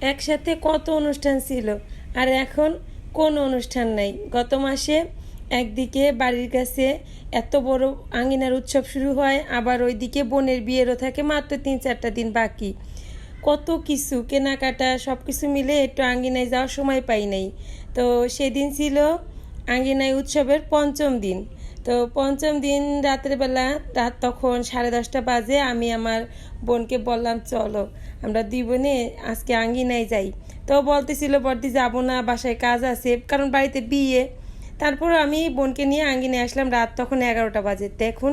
একসাথে কত অনুষ্ঠান ছিল? আর এখন কোনো অনুষ্ঠান নাই? গত মাসে একদিকে বাড়ির কাছে এত বড় আঙিনার উৎসব শুরু হয়, আবার ওইদিকে বোনের বিয়েরও থাকে মাত্র তিন চারটা দিন বাকি। কত কিছু, কেনাকাটা সব কিছু মিলে একটু আঙিনায় যাওয়ার সময় পাই নাই। তো সেদিন ছিল আঙ্গিনায় উৎসবের পঞ্চম দিন। তো পঞ্চম দিন রাতের বেলা রাত তখন সাড়ে দশটা বাজে আমি আমার বোনকে বললাম, চলো, আমরা দুই বোনে আজকে আঙ্গিনায় যাই। তো বলতেছিল, বর্দি, যাব না, বাসায় কাজ আছে, কারণ বাড়িতে বিয়ে। তারপর আমি বোনকে নিয়ে আঙ্গিনে আসলাম রাত তখন এগারোটা বাজে। দেখুন,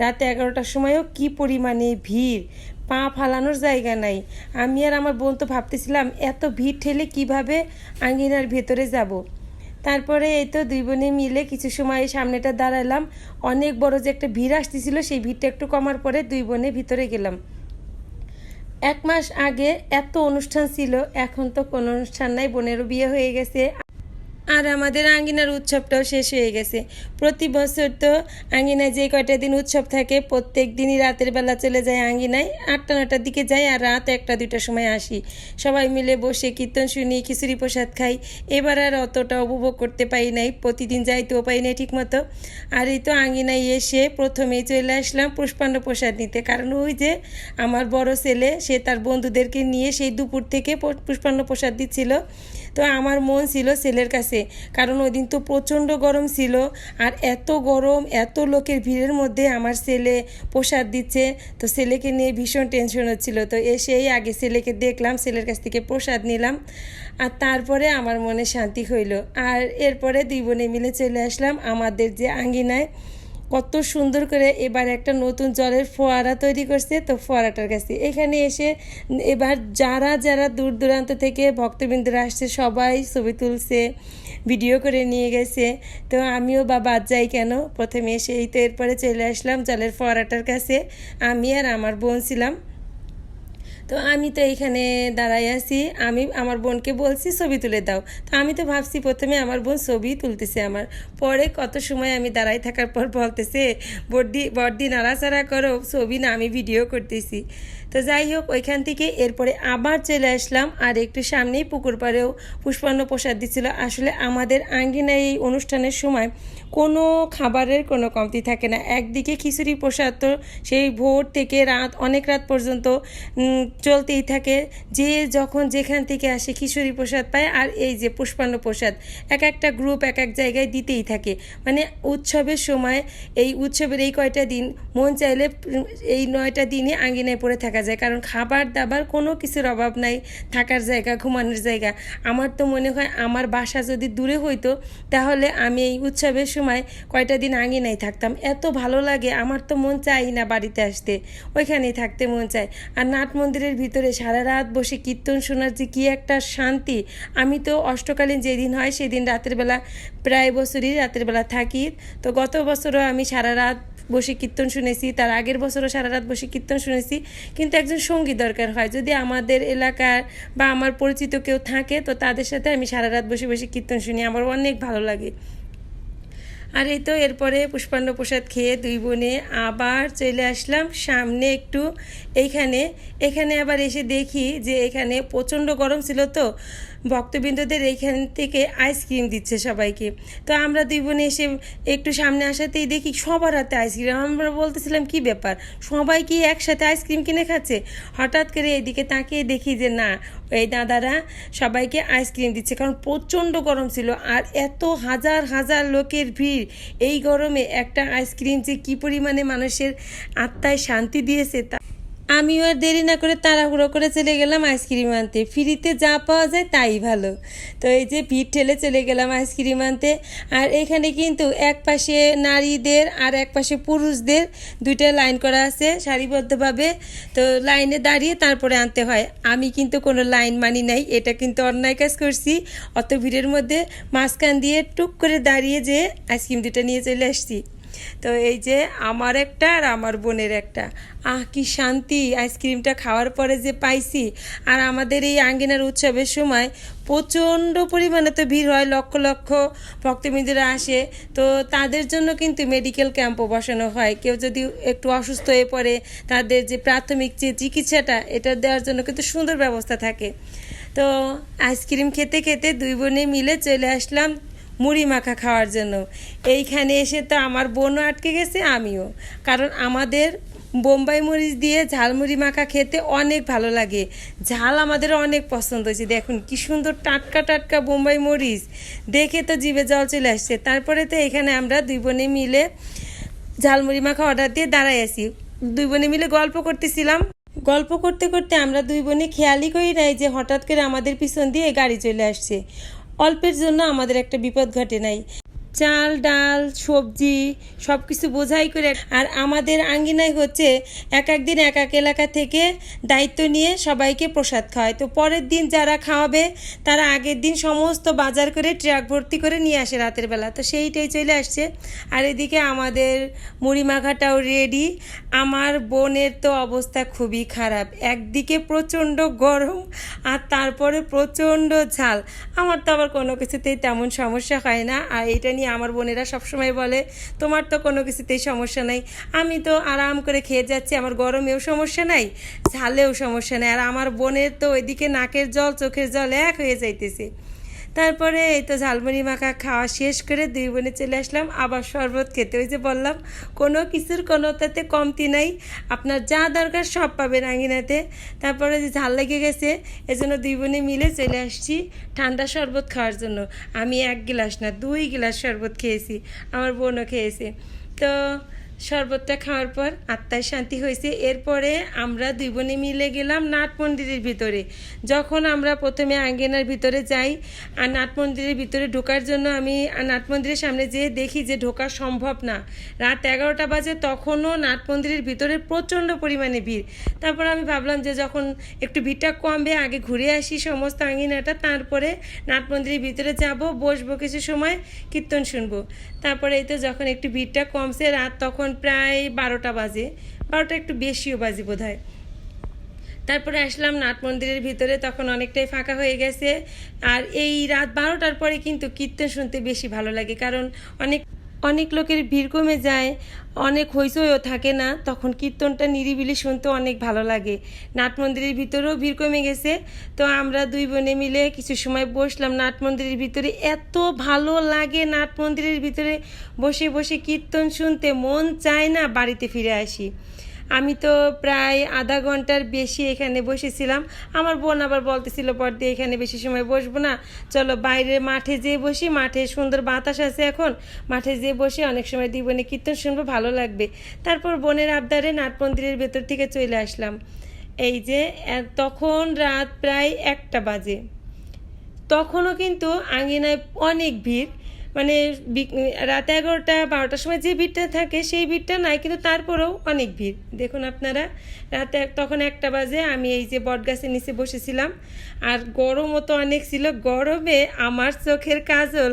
রাত এগারোটার সময়ও কি পরিমাণে ভিড়, পা ফালানোর জায়গা নাই। আমি আর আমার বোন তো ভাবতেছিলাম, এত ভিড় ঠেলে কীভাবে আঙ্গিনার ভেতরে যাব। তারপরে এই তো দুই বোনে মিলে কিছু সময় সামনেটা দাঁড়ালাম। অনেক বড় যে একটা ভিড় আসতেছিল, সেই ভিড়টা একটু কমার পরে দুই বোনে ভিতরে গেলাম। এক মাস আগে এত অনুষ্ঠান ছিল, এখন তো কোনো অনুষ্ঠান নাই, বোনেরও বিয়ে হয়ে গেছে। আর আমাদের আঙ্গিনার উৎসবটাও শেষ হয়ে গেছে। প্রতি বছর তো আঙ্গিনায় যে কয়টা দিন উৎসব থাকে, প্রত্যেক দিনই রাতের বেলা চলে যায় আঙ্গিনায়। আটটা নটার দিকে যাই আর রাত একটা, দুইটার সময় আসি। সবাই মিলে বসে কীর্তন শুনি, খিচুড়ি প্রসাদ খাই। এবার আর অতটা উপভোগ করতে পারি নাই, প্রতিদিন যাইতেও পারি নাই ঠিক মতো আর এই তো আঙ্গিনায় এসে প্রথমেই চলে আসলাম পুষ্পান্ন প্রসাদ নিতে। কারণ ওই যে আমার বড় ছেলে, সে তার বন্ধুদেরকে নিয়ে সেই দুপুর থেকে প- পুষ্পান্ন প্রসাদ দিচ্ছিল। তো আমার মন ছিল সেলের কাছে। কারণ ওই দিন তো প্রচণ্ড গরম ছিল আর এত গরম, এত লোকের ভিড়ের মধ্যে আমার ছেলে প্রসাদ দিচ্ছে। তো ছেলেকে নিয়ে ভীষণ টেনশন হচ্ছিল। তো এসেই আগে ছেলেকে দেখলাম, ছেলের কাছ থেকে প্রসাদ নিলাম। আর তারপরে আমার মনে শান্তি হইল। আর এরপরে দুই বোনে মিলে চলে আসলাম আমাদের যে আঙ্গিনায়। কত সুন্দর করে এবার একটা নতুন জলের ফোয়ারা তৈরি করছে, তো ফোয়ারাটার কাছে। এখানে এসে এবার যারা যারা দূর দূরান্ত থেকে ভক্তবৃন্দরা আসছে, সবাই ছবি তুলছে, ভিডিও করে নিয়ে গেছে। তো আমিও বা বাদ যাই কেন? প্রথমে এসে এই তো এরপরে চলে আসলাম জলের ফোয়ারাটার কাছে। আমি আর আমার বোন ছিলাম। তো আমি তো এইখানে দাঁড়াই আছি। আমি আমার বোনকে বলছি, ছবি তুলে দাও। তো আমি তো ভাবছি প্রথমে আমার বোন ছবি তুলতেছে আমার। পরে কত সময় আমি দাঁড়াই থাকার পর বলতেছে, বড্ডি বড্ডি নাড়াচাড়া করো, ছবি না, আমি ভিডিও করতেছি। তো যাই হোক, ওইখান থেকে এরপরে আবার চলে আসলাম। আর একটু সামনেই পুকুর পাড়েও পুষ্পান্ন প্রসাদ দিচ্ছিল। আসলে আমাদের আঙ্গিনায় এই অনুষ্ঠানের সময় কোনো খাবারের কোনো কমতি থাকে না। একদিকে খিচুড়ি প্রসাদ তো সেই ভোর থেকে রাত, অনেক রাত পর্যন্ত চলতেই থাকে। যে যখন যেখান থেকে আসে খিচুড়ি প্রসাদ পায় আর এই যে পুষ্পান্ন প্রসাদ, এক একটা গ্রুপ, এক এক জায়গায় দিতেই থাকে। মানে উৎসবের সময় এই উৎসবের এই কয়টা দিন, মন চাইলে এই নয়টা দিনই আঙ্গিনায় পড়ে থাকা যায়, কারণ খাবার দাবার কোনো কিছুর অভাব নাই, থাকার জায়গা, ঘুমানোর জায়গা। আমার তো মনে হয় আমার বাসা যদি দূরে হইতো, তাহলে আমি এই উৎসবের সময় কয়টা দিন আঙ্গিনায় থাকতাম। এত ভালো লাগে, আমার তো মন চাই না বাড়িতে আসতে। ওইখানেই থাকতে মন চায়। আর নাট মন্দিরের ভিতরে সারা রাত বসে কীর্তন শোনার যে কী একটা শান্তি, আমি তো অষ্টকালীন যেদিন হয়, সেদিন রাতের বেলা, প্রায় বছরই রাতের বেলা থাকি। তো গত বছরও আমি সারা রাত বসে কীর্তন শুনেছি, তার আগের বছরও সারা রাত বসে কীর্তন শুনেছি। কিন্তু একজন সঙ্গী দরকার হয়। যদি আমাদের এলাকার বা আমার পরিচিত কেউ থাকে, তো তাদের সাথে আমি সারা রাত বসে বসে কীর্তন শুনি। আমার অনেক ভালো লাগে। আর এই তো এরপরে পুষ্পান্ন প্রসাদ খেয়ে দুই বোনে আবার চলে আসলাম সামনে একটু এইখানে। এখানে আবার এসে দেখি যে এখানে প্রচণ্ড গরম ছিল তো। ভক্তবৃন্দদের এইখান থেকে আইসক্রিম দিচ্ছে সবাইকে। তো আমরা দুই বোনে এসে একটু সামনে আসাতেই দেখি সবার হাতে আইসক্রিম আমরা বলতেছিলাম, কি ব্যাপার? সবাই কি একসাথে আইসক্রিম কিনে খাচ্ছে? হঠাৎ করে এদিকে তাকিয়ে দেখি যে, না, এই দাদারা সবাইকে আইসক্রিম দিচ্ছে। কারণ প্রচণ্ড গরম ছিল আর এত হাজার হাজার লোকের ভিড়। এই গরমে একটা আইসক্রিম যে কী পরিমাণে মানুষের আত্মায় শান্তি দিয়েছে তা আমিও আর দেরি না করে তাড়াহুড়ো করে চলে গেলাম আইসক্রিম আনতে। ফ্রিতে যা পাওয়া যায় তাই ভালো। তো এই যে ভিড় ঠেলে চলে গেলাম আইসক্রিম আনতে। আর এখানে কিন্তু এক পাশে নারীদের আর এক পাশে পুরুষদের দুইটা লাইন করা আছে সারিবদ্ধভাবে। তো লাইনে দাঁড়িয়ে তারপরে আনতে হয়। আমি কিন্তু কোনো লাইন মানি নাই, এটা কিন্তু অন্যায় কাজ করছি। অত ভিড়ের মধ্যে মাঝখান দিয়ে টুক করে দাঁড়িয়ে যেয়ে আইসক্রিম দুটা নিয়ে চলে আসছি। তো এই যে আমার একটা আর আমার বোনের একটা। আহ, কি শান্তি, আইসক্রিমটা খাওয়ার পরে যে পাইছি। আর আমাদের এই আঙ্গিনার উৎসবের সময় প্রচণ্ড পরিমাণে তো ভিড় হয়, লক্ষ লক্ষ ভক্তবৃন্দরা আসে। তো তাদের জন্য কিন্তু মেডিকেল ক্যাম্পও বসানো হয়। কেউ যদি একটু অসুস্থ হয়ে পড়ে, তাদের যে প্রাথমিক যে চিকিৎসাটা, এটা দেওয়ার জন্য কিন্তু সুন্দর ব্যবস্থা থাকে। তো আইসক্রিম খেতে খেতে দুই বোনে মিলে চলে আসলাম মুড়ি মাখা খাওয়ার জন্য। এইখানে এসে তো আমার বোনও আটকে গেছে, আমিও। কারণ আমাদের বোম্বাই মরিচ দিয়ে ঝালমুড়ি মাখা খেতে অনেক ভালো লাগে। ঝাল আমাদের অনেক পছন্দ হয়েছে। দেখুন কি সুন্দর টাটকা টাটকা বোম্বাই মরিচ। দেখে তো জিভে জল চলে আসছে। তারপরে তো এখানে আমরা দুই বোনে মিলে ঝালমুড়ি মাখা অর্ডার দিয়ে দাঁড়াই আছি। দুই বোনে মিলে গল্প করতেছিলাম। গল্প করতে করতে আমরা দুই বোনে খেয়ালই করি নাই যে হঠাৎ করে আমাদের পিছন দিয়ে গাড়ি চলে আসছে। অল্পের জন্য আমাদের একটা বিপদ ঘটে নাই। চাল, ডাল, সবজি সব কিছু বোঝাই করে আর আমাদের আঙ্গিনায় হচ্ছে এক এক দিন এক এক এলাকা থেকে দায়িত্ব নিয়ে সবাইকে প্রসাদ খাওয়ায়। তো পরের দিন যারা খাওয়াবে, তারা আগের দিন সমস্ত বাজার করে ট্রাক ভর্তি করে নিয়ে আসে রাতের বেলা। তো সেইটাই চলে আসছে। আর এদিকে আমাদের মুড়ি মাখাটাও রেডি আমার বোনের তো অবস্থা খুবই খারাপ। একদিকে প্রচণ্ড গরম আর তারপরে প্রচণ্ড ঝাল। আমার তো আবার কোনো কিছুতেই তেমন সমস্যা হয় না। আর এটা নিয়ে আমার বোনেরা সবসময় বলে, তোমার তো কোনো কিছুতেই সমস্যা নাই। আমি তো আরাম করে খেয়ে যাচ্ছি, আমার গরমেও সমস্যা নাই, ঝালেও সমস্যা নাই। আর আমার বোনের তো ওইদিকে নাকের জল, চোখের জল এক হয়ে যাইতেছে। তারপরে এই তো ঝালমুড়ি মাখা খাওয়া শেষ করে দুই বোনে চলে আসলাম। আবার শরবত খেতে। ওই যে বললাম, কোনো কিছুর কোনো তাতে কমতি নাই। আপনার যা দরকার সব পাবেন আঙ্গিনাতে তারপরে যে ঝাল লেগে গেছে, এজন্য দুই বোনে মিলে চলে আসছি ঠান্ডা শরবত খাওয়ার জন্য। আমি এক গিলাস না, দুই গিলাস শরবত খেয়েছি, আমার বোনও খেয়েছে। তো শরবতটা খাওয়ার পর আত্মায় শান্তি হয়েছে। এরপরে আমরা দুই বোনে মিলে গেলাম নাট মন্দিরের ভিতরে। যখন আমরা প্রথমে আঙ্গেনার ভিতরে যাই, আর নাট মন্দিরের ভিতরে ঢোকার জন্য আমি নাট মন্দিরের সামনে যেয়ে দেখি যে ঢোকা সম্ভব না। রাত এগারোটা বাজে, তখনও নাট মন্দিরের ভিতরে প্রচণ্ড পরিমাণে ভিড়। তারপর আমি ভাবলাম যে যখন একটু ভিড়টা কমবে, আগে ঘুরে আসি সমস্ত আঙ্গিনাটা, তারপরে নাট মন্দিরের ভিতরে যাব, বসবো কিছু সময়, কীর্তন শুনব। তারপরে এই তো যখন একটু ভিড়টা কমছে, রাত তখন প্রায় বারোটা বাজে। বারোটা একটু বেশিও বাজে বোধ হয় তারপরে আসলাম নাট মন্দিরের ভিতরে, তখন অনেকটাই ফাঁকা হয়ে গেছে। আর এই রাত বারোটার পরে কিন্তু কীর্তন শুনতে বেশি ভালো লাগে, কারণ অনেক অনেক লোকের ভিড় কমে যায়, অনেক হইচইও থাকে না, তখন কীর্তনটা নিরিবিলি শুনতে অনেক ভালো লাগে। নাট মন্দিরের ভিতরেও ভিড় কমে গেছে। তো আমরা দুই বোনে মিলে কিছু সময় বসলাম নাট মন্দিরের ভিতরে। এত ভালো লাগে নাট মন্দিরের ভিতরে বসে বসে কীর্তন শুনতে, মন চায় না বাড়িতে ফিরে আসি। আমি তো প্রায় আধা ঘণ্টার বেশি এখানে বসেছিলাম। আমার বোন আবার বলতেছিল পরদি এখানে বেশি সময় বসবো না। চলো বাইরে মাঠে যেয়ে বসি। মাঠে সুন্দর বাতাস আছে এখন। মাঠে যেয়ে বসে অনেক সময় দুই বোনে কীর্তন শুনব, ভালো লাগবে। তারপর বোনের আবদারে নাট মন্দিরের ভেতর থেকে চলে আসলাম। এই যে তখন রাত প্রায় একটা বাজে। তখনও কিন্তু আঙ্গিনায় অনেক ভিড়। মানে রাত এগারোটা, বারোটার সময় যে ভিড়টা থাকে সেই ভিড়টা নাই, কিন্তু তারপরেও অনেক ভিড়। দেখুন আপনারা, রাতে তখন একটা বাজে, আমি এই যে বটগাছের নিচে বসেছিলাম, আর গরমও তো অনেক ছিল, গরমে আমার চোখের কাজল,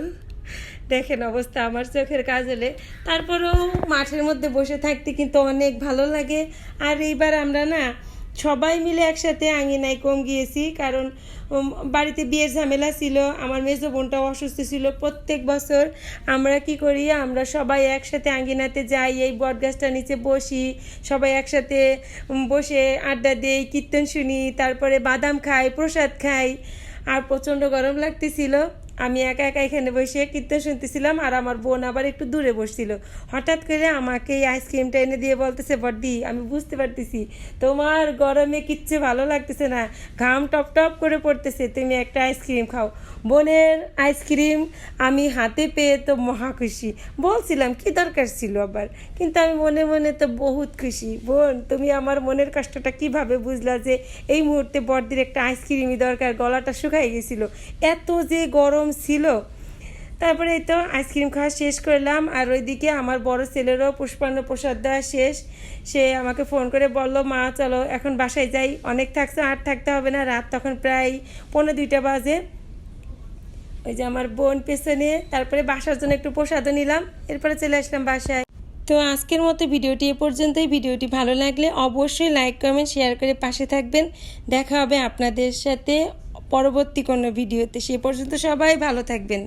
দেখেন অবস্থা আমার চোখের কাজলে। তারপরেও মাঠের মধ্যে বসে থাকতে কিন্তু অনেক ভালো লাগে। আর এইবার আমরা না সবাই মিলে একসাথে আঙিনায় কম গিয়েছি, কারণ বাড়িতে বিয়ের ঝামেলা ছিল, আমার মেজো বোনটাও অসুস্থ ছিল প্রত্যেক বছর। আমরা কি করি? আমরা সবাই একসাথে আঙ্গিনাতে যাই, এই বটগাছটার নিচে বসি, সবাই একসাথে বসে আড্ডা দিই, কীর্তন শুনি, তারপরে বাদাম খাই, প্রসাদ খাই। আর প্রচণ্ড গরম লাগতেছিল। আমি একা একা এখানে বসে কীর্তন শুনতেছিলাম আর আমার বোন আবার একটু দূরে বসছিল। হঠাৎ করে আমাকে এই আইসক্রিমটা এনে দিয়ে বলতেছে, বড্ডি, আমি বুঝতে পারতেছি। তোমার গরমে কিচ্ছু ভালো লাগতেছে না। ঘাম টপ টপ করে পড়তেছে। তুমি একটা আইসক্রিম খাও। বোনের আইসক্রিম আমি হাতে পেয়ে তো মহা খুশি। বলছিলাম, কি দরকার ছিল আবার? কিন্তু আমি মনে মনে তো বহুত খুশি। বোন, তুমি আমার মনের কষ্টটা কীভাবে বুঝলা যে এই মুহূর্তে বড়দির একটা আইসক্রিমই দরকার? গলাটা শুকাই গেছিল। এত যে গরম ছিল। তারপরে তো আইসক্রিম খাওয়া শেষ করলাম। আর ওইদিকে আমার বড় ছেলেরও পুষ্পান্ন প্রসাদ দেওয়া শেষ। সে আমাকে ফোন করে বলল, মা, চলো, এখন বাসায় যাই। অনেক থাকছে, আর থাকতে হবে না। রাত তখন প্রায় পনেরো দুইটা বাজে। ওই যে আমার বোন পেছনে, তারপরে বাসার জন্য একটু প্রসাদও নিলাম। এরপরে চলে আসলাম বাসায়। তো আজকের মতো ভিডিওটি এ পর্যন্তই। ভিডিওটি ভালো লাগলে অবশ্যই লাইক, কমেন্ট, শেয়ার করে পাশে থাকবেন। দেখা হবে আপনাদের সাথে পরবর্তী কোনো ভিডিওতে সে পর্যন্ত সবাই ভালো থাকবেন।